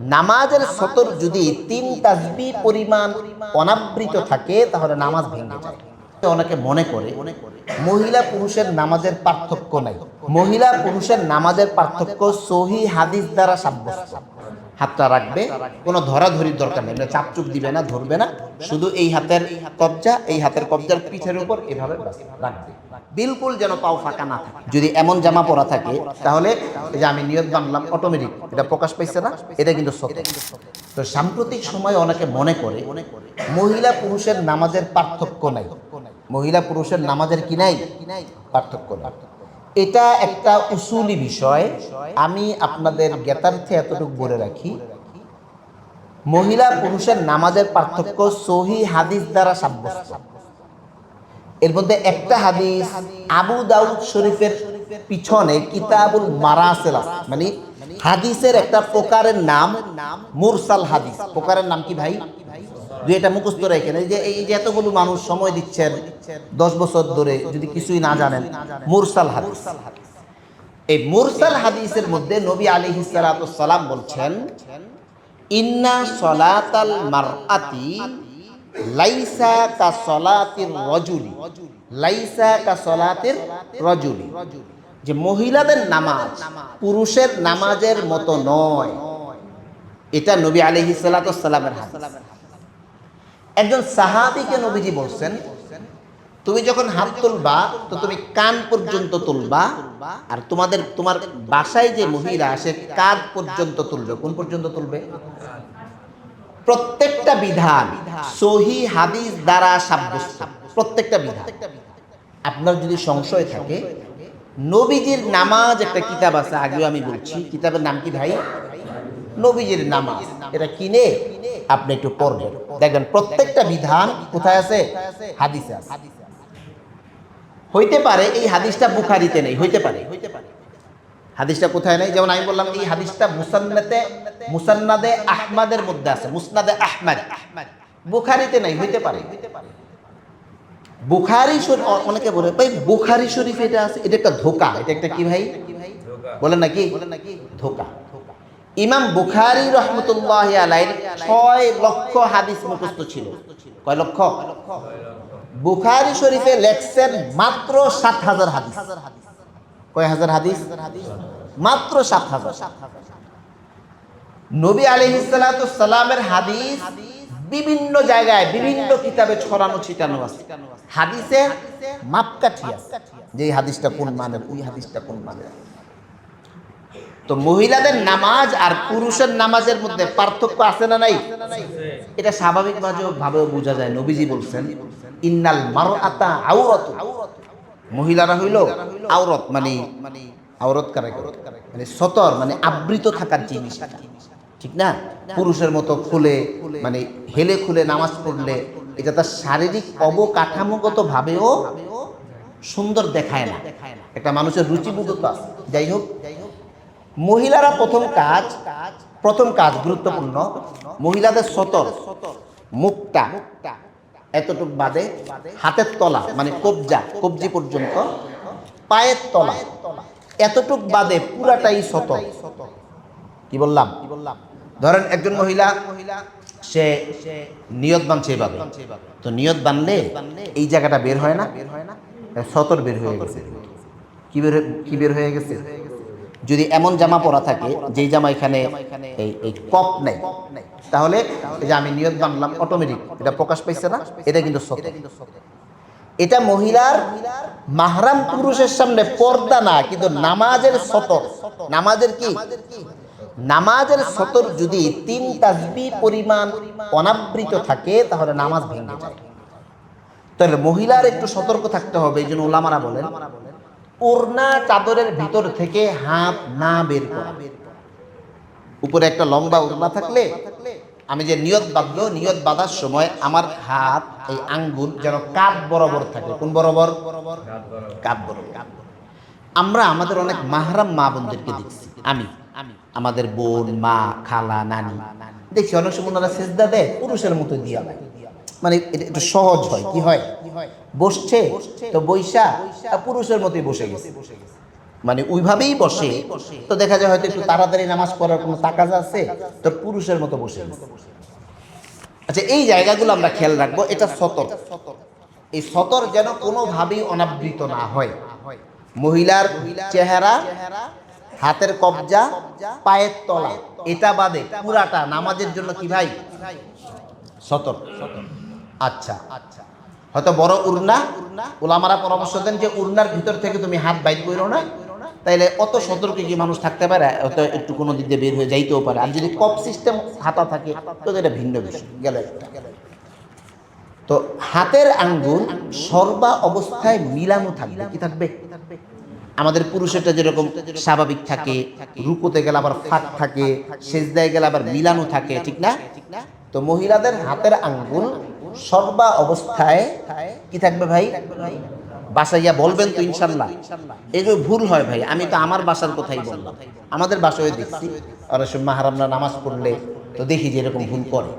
নামাজের সতর যদি তিন তাসবি পরিমাণ অনাবৃত থাকে, তাহলে নামাজ ভেঙে যায়। অনেকে মনে করে, মহিলা পুরুষের নামাজের পার্থক্য নাই। মহিলা পুরুষের নামাজের পার্থক্য সহি হাদিস দ্বারা সাব্যস্ত। হাতটা রাখবে, কোনো ধরাধরির দরকার নেই। চাপচুপ দিবে না, ধরবে না, শুধু এই হাতের কবজা, এই হাতের কবজার পিঠের উপর এভাবে রাখবে। বিলকুল যেন পাও ফাঁকা না থাকে। যদি এমন জামা পরা থাকে, তাহলে যে আমি নিয়ত বানলাম অটোমেটিক এটা প্রকাশ পাইছে না, এটা কিন্তু সত্য। তো সাম্প্রতিক সময়ে অনেকে মনে করে, মহিলা পুরুষের নামাজের পার্থক্য নাই। মহিলা পুরুষের নামাজের কি নাই? পার্থক্য নাই। এটা একটা উসুলি বিষয়। আমি আপনাদের জ্ঞাতার্থে এতটুকু বলে রাখি। মহিলা পুরুষের নামাজের পার্থক্য সহি হাদিস দ্বারা সাব্যস্ত। এর মধ্যে একটা হাদিস আবু দাউদ শরীফের পিছনে কিতাবুল মারাসেল মানে হাদিসের একটা প্রকারের নাম মুরসাল হাদিস। প্রকারের নাম কি ভাই? দুই এটা মুখস্থ রেখেন। এই যে এই যে এতগুলো মানুষ সময় দিচ্ছেন দশ বছর ধরে যদি কিছুই না জানেন, মুরসাল হাদিস। এই মুরসাল হাদিসের মধ্যে নবী আলী সালাম বলছেন, ইন্না সলাতাল লাইসা সলাতির রজুলি। লাইসা রজুলি। যে মহিলাদের নামাজ পুরুষের নামাজের মতো নয়। এটা নবী আলাইহি সালামের হাদিস। একজন সাহাবীকে নবীজি বলছেন, তুমি যখন হাত তুলবা, তো তুমি কান পর্যন্ত তুলবা, আর তোমাদের, তোমার বাসায় যে মহিলা সে কাঁধ পর্যন্ত তুলবে। কোন পর্যন্ত তুলবে? প্রত্যেকটা বিধান সহি হাদিস দ্বারা সাব্যস্ত, প্রত্যেকটা বিধান। আপনার যদি সংশয় থাকে, নবীজির নামাজ একটা কিতাব আছে, আগেও আমি বলছি, কিতাবের নাম কি ভাই? নবীজির নামাজ। এটা কিনে আপনি একটু পড়বেন। দেখবেন প্রত্যেকটা বিধান কোথায় আছে? হাদিসে আছে। হইতে পারে এই হাদিসটা বুখারিতে নেই হইতে পারে। হইতে পারে হাদিসটা কোথায় নেই? যেমন আমি বললাম এই হাদিসটা মুসান্নাতে মুসান্নাদে আহমাদের মধ্যে আছে। মুসনাদে আহমাদ। বুখারিতে নাই হইতে পারে। বুখারি শরীফ অ- অনেকে বলে ভাই বুখারি শরীফ এটা আছে এটা একটা ধোকা। এটা একটা কি ভাই? বলেন নাকি বলেন নাকি ধোকা। ইমাম বুখারি রহমতুল্লাহ আলাইর ছয় লক্ষ হাদিস মুখস্থ ছিল। কয় লক্ষ? বুখারি শরীফে লেখছেন মাত্র সাত হাজার হাদিস। কয় হাজার হাদিস? মাত্র সাত হাজার। নবী আলহিসালামের হাদিস বিভিন্ন জায়গায়, বিভিন্ন কিতাবে ছড়ানো, ছিটানো আছে। হাদিসে মাপকাঠি আছে। যে হাদিসটা কোন মানের ওই হাদিসটা কোন মানের তো মহিলাদের নামাজ আর পুরুষের নামাজের মধ্যে পার্থক্য আছে না নাই? এটা স্বাভাবিক ভাবেও বোঝা যায়। নবীজি বলছেন, ইন্নাল মারো আতা আউরত মহিলারা হইল আওরত মানে আওরত কারে মানে সতর মানে আবৃত থাকার জিনিস। ঠিক না? পুরুষের মতো খুলে মানে হেলে খুলে নামাজ পড়লে এটা তার শারীরিক অবকাঠামোগত ভাবেও সুন্দর দেখায় না। একটা মানুষের রুচিবোধতা যাই হোক মহিলারা প্রথম কাজ প্রথম কাজ গুরুত্বপূর্ণ, মহিলাদের সতর মুখটা এতটুক বাদে হাতের তলা মানে কবজা, কবজি পর্যন্ত, পায়ের তলা, এতটুক বাদে পুরাটাই সতর। কি বললাম? কি বললাম ধরেন একজন মহিলা, সে নিয়ত বানছে এভাবে। তো নিয়ত বানলে এই জায়গাটা বের হয় না? বের হয় না সতর বের হয়ে গেছে। কি বের কি বের হয়ে গেছে? যদি এমন জামা পরা থাকে যেই জামা এখানে এই এই কপ নেই তাহলে যে আমি নিয়ত বানলাম অটোমেটিক এটা প্রকাশ পাইছে না এটা কিন্তু সত্য। এটা মহিলার মাহরাম পুরুষের সামনে পর্দা না কিন্তু নামাজের সতর। নামাজের কি? নামাজের সতর যদি তিন তাসবি পরিমাণ অনাবৃত থাকে তাহলে নামাজ ভেঙে যায়। তাহলে মহিলার একটু সতর্ক থাকতে হবে এই জন্য ওলামারা বলেন ওড়না চাদরের ভিতর থেকে হাত না বের করা। উপরে একটা লম্বা ওড়না থাকলে আমি যে নিয়ত বাঁধলো, নিয়ত বাঁধার সময় আমার হাত, এই আঙ্গুল যেন কাপ বরাবর থাকে। কোন বরাবর? কাপ বরাবর। আমরা আমাদের অনেক মাহরাম মা বোনদেরকে দেখছি। আমি, আমাদের বোন, মা, খালা, নানি। দেখছি অনেক সময় ওনারা সেজদা দেয়, পুরুষের মতো দিয়া দেয়। মানে এটা একটু সহজ হয়, কি হয়? বসছে, তো বৈশা পুরুষের মতোই বসে গেছে। মানে ওইভাবেই বসে, তো দেখা যায় হয়তো একটু তাড়াতাড়ি নামাজ পড়ার কোনো তাকাজ আছে, তো পুরুষের মতো বসে আছে। আচ্ছা এই জায়গাগুলো আমরা খেয়াল রাখব, এটা সতর। এই সতর যেন কোনোভাবেই অনাবৃত না হয়। মহিলার চেহারা, হাতের কবজা, পায়ের তলা, এটা বাদে পুরাটা নামাজের জন্য কি ভাই? সতর। আচ্ছা। আচ্ছা হয়তো বড় উড়না ওলামারা পরামর্শ দেন যে উড়নার ভিতর থেকে তুমি হাত বাইর করো না, তাইলে অত সতর্ক কি মানুষ থাকতে পারে? হয়তো একটু কোনো দিক দিয়ে বের হয়ে যাইতেও পারে। আর যদি কপ সিস্টেম হাতা থাকে, তো এটা ভিন্ন বিষয়। গেল তো হাতের আঙ্গুল সর্বা অবস্থায় মিলানো থাকবে। কি থাকবে? আমাদের পুরুষেরটা যেরকম স্বাভাবিক থাকে, রুকুতে গেলে আবার ফাঁক থাকে, সেজদায় গেলে আবার মিলানো থাকে, ঠিক না? তো মহিলাদের হাতের আঙ্গুল সর্বা অবস্থায় কি থাকবে ভাই? বাসায় গিয়া বলবেন তো ইনশাল্লাহ। এই যে ভুল হয় ভাই আমি তো আমার বাসার কথাই বললাম। আমাদের বাসায় দেখছি। অনেক সময় মাহারামরা নামাজ পড়লে তো দেখি যে এরকম ভুল করে।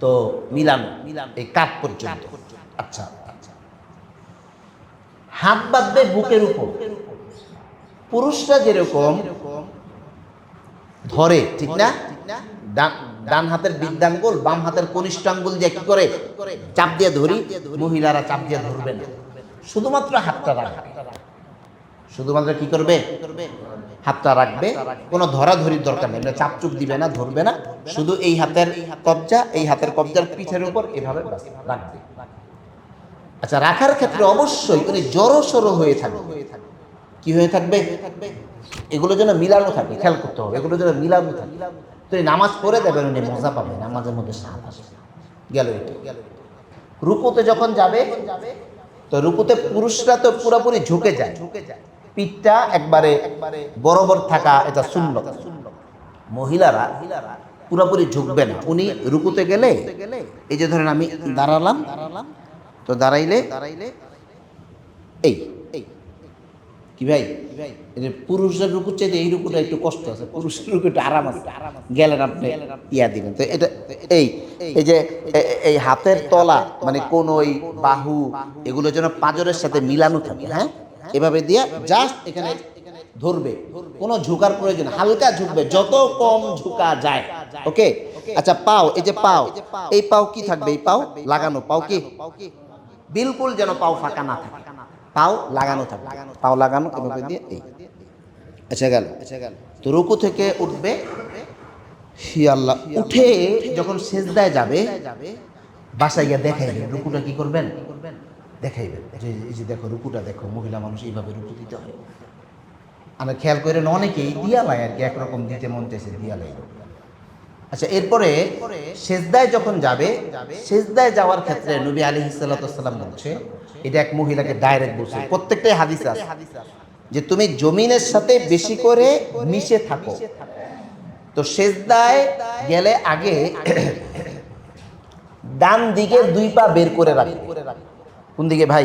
তো মিলানো এই কাপ পর্যন্ত। আচ্ছা। আচ্ছা হাত বাঁধবে বুকের উপর। পুরুষরা যেরকম ধরে ঠিক না? ডান- হাতের বৃদ্ধাঙ্গুল, বাম হাতের কনিষ্ঠ আঙ্গুল দিয়ে কি করে? চাপ দিয়ে ধরি, মহিলারা চাপ দিয়ে ধরবে না। শুধুমাত্র হাতটা রাখবে। শুধুমাত্র কি করবে? হাতটা রাখবে। কোনো ধরাধরির দরকার নেই। চাপ চুপ দিবে না, ধরবে না। শুধু এই হাতের কবজা, এই হাতের কবজার পিঠের উপর এভাবে রাখবে। আচ্ছা রাখার ক্ষেত্রে অবশ্যই উনি জড়ো সড়ো হয়ে থাকবে। কি হয়ে থাকবে? এগুলো যেন মিলানো থাকে, খেয়াল করতে হবে। এগুলো যেন মিলানো থাকে। তো এই নামাজ পড়ে দেবেন উনি, মজা পাবে নামাজের মধ্যে স্বাদ আসবে। গেল এটা। রুকুতে যখন যাবে, তো রুকুতে পুরুষরা তো পুরোপুরি ঝুঁকে যায়। ঝুঁকে যায় পিঠটা একবারে বরাবর থাকা এটা শূন্য মহিলারা পুরোপুরি ঝুঁকবে না। উনি রুকুতে গেলে, এই যে ধরেন আমি দাঁড়ালাম দাঁড়ালাম তো দাঁড়াইলে দাঁড়াইলে এই এই কি ভাই? যে পুরুষের রুকুর চাইতে এই রুকুটা একটু কষ্ট আছে, পুরুষের রুকু একটু আরাম আছে। গেলেন আপনি, ইয়া দিলেন। তো এটা, এই এই যে এই হাতের তলা মানে কোন ওই বাহু, এগুলো যেন পাজরের সাথে মিলানো থাকে হ্যাঁ? এভাবে দিয়ে জাস্ট এখানে ধরবে। কোনো ঝুকার প্রয়োজন হালকা ঝুঁকবে, যত কম ঝুঁকা যায়, ওকে? আচ্ছা পাও, এই যে পাও, এই পাও কি থাকবে? এই পাও লাগানো, পাও কি? বিলকুল যেন পাও ফাঁকা না থাকে। পাও লাগানো থাকে পাও লাগানো এভাবে দিয়ে এই। আচ্ছা গেল। আচ্ছা গেল। তো রুকু থেকে উঠবে। হি আল্লাহ উঠে যখন সেজদায় যাবে বাসায় গিয়ে দেখাইবে। রুকুটা কি করবেন? দেখাইবেন। এই যে- দেখো রুকুটা দেখো মহিলা মানুষ এইভাবে রুকু দিতে হয়। আমরা খেয়াল করেন অনেকেই দিয়ালায় আর কি একরকম দিতে মন চাইছে দিয়া দিয়ালাই আচ্ছা এরপরে সেজদায় যখন যাবে, সেজদায় যাওয়ার ক্ষেত্রে নবী আলী হিসালাম বলছে, এটা এক মহিলাকে ডাইরেক্ট বলছে। প্রত্যেকটাই হাদিস আছে যে তুমি জমিনের সাথে বেশি করে মিশে থাকো। তো সেজদায় গেলে আগে ডান দিকে দুই পা বের করে রাখবে কোন দিকে ভাই?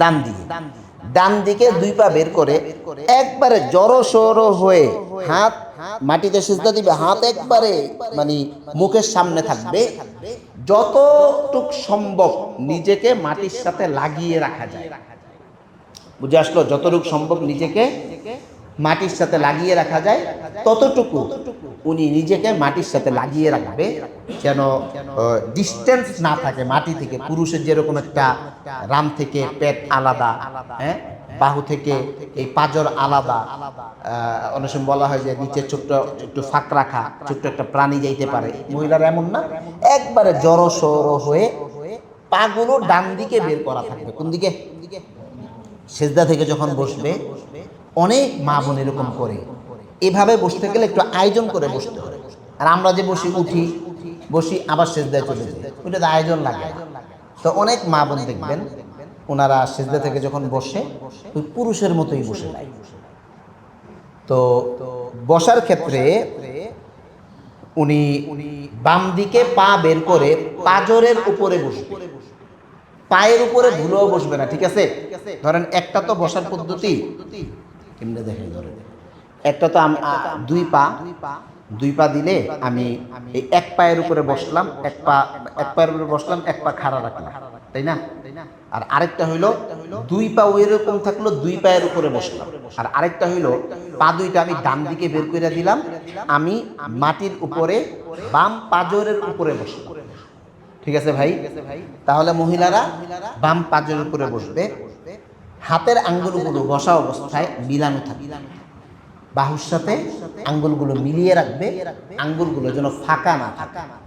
ডান দিকে। ডান দিকে দুই পা বের করে একবারে জড়ো সড়ো হয়ে হাত মাটিতে সিজদা দিবে, হাত একবারে মানে মুখের সামনে থাকবে। যতটুক সম্ভব নিজেকে মাটির সাথে লাগিয়ে রাখা যায়। বুঝে আসলো? যতটুকু সম্ভব নিজেকে মাটির সাথে লাগিয়ে রাখা যায়, ততটুকু উনি নিজেকে মাটির সাথে লাগিয়ে রাখবে যেন ডিস্টেন্স না থাকে মাটি থেকে। পুরুষের যেরকম একটা রাম থেকে পেট আলাদা হ্যাঁ? বাহু থেকে এই পাজর আলাদা। অনেক সময় বলা হয় যে নিচে ছোট্ট একটু ফাঁক রাখা ছোট্ট একটা প্রাণী যাইতে পারে। মহিলারা এমন না? একবারে জড়ো সড়ো হয়ে পাগুলো ডান দিকে বের করা থাকবে। কোন দিকে? সেজদা থেকে যখন বসবে অনেক মা বোন এরকম করে। এভাবে বসতে গেলে একটু আয়োজন করে বসতে হবে আর আমরা যে বসি উঠি বসি আবার সেজদায় চলে যাই। ওইটা আয়োজন লাগে। তো অনেক মা বোন দেখবেন ওনারা সেজদা থেকে যখন বসে, ওই পুরুষের মতোই বসে যায়। তো বসার ক্ষেত্রে উনি বাম দিকে পা বের করে পাজরের উপরে বসবে। পায়ের উপরে ভুলেও বসবে না, ঠিক আছে? ধরেন একটা তো বসার পদ্ধতি। কেমনে দেখে ধরেন? একটা তো দুই পা দুই পা দিলে আমি এই এক পায়ের উপরে বসলাম, এক পা এক পায়ের উপরে বসলাম, এক পা খাড়া রাখলাম। তাই না? আর আরেকটা হইল, দুই পা এরকম থাকল, দুই পায়ের উপরে বসলাম। আর আরেকটা হইল, পা দুইটা আমি ডান দিকে বের করে দিলাম, আমি মাটির উপরে, বাম পাজরের উপরে বসলাম। ঠিক আছে ভাই? তাহলে মহিলারা বাম পাজরের উপরে বসবে। হাতের আঙ্গুলগুলো বসা অবস্থায় মিলানো থাকবে। বাহুর সাথে আঙ্গুলগুলো মিলিয়ে রাখবে। আঙ্গুলগুলো যেন ফাঁকা না থাকে।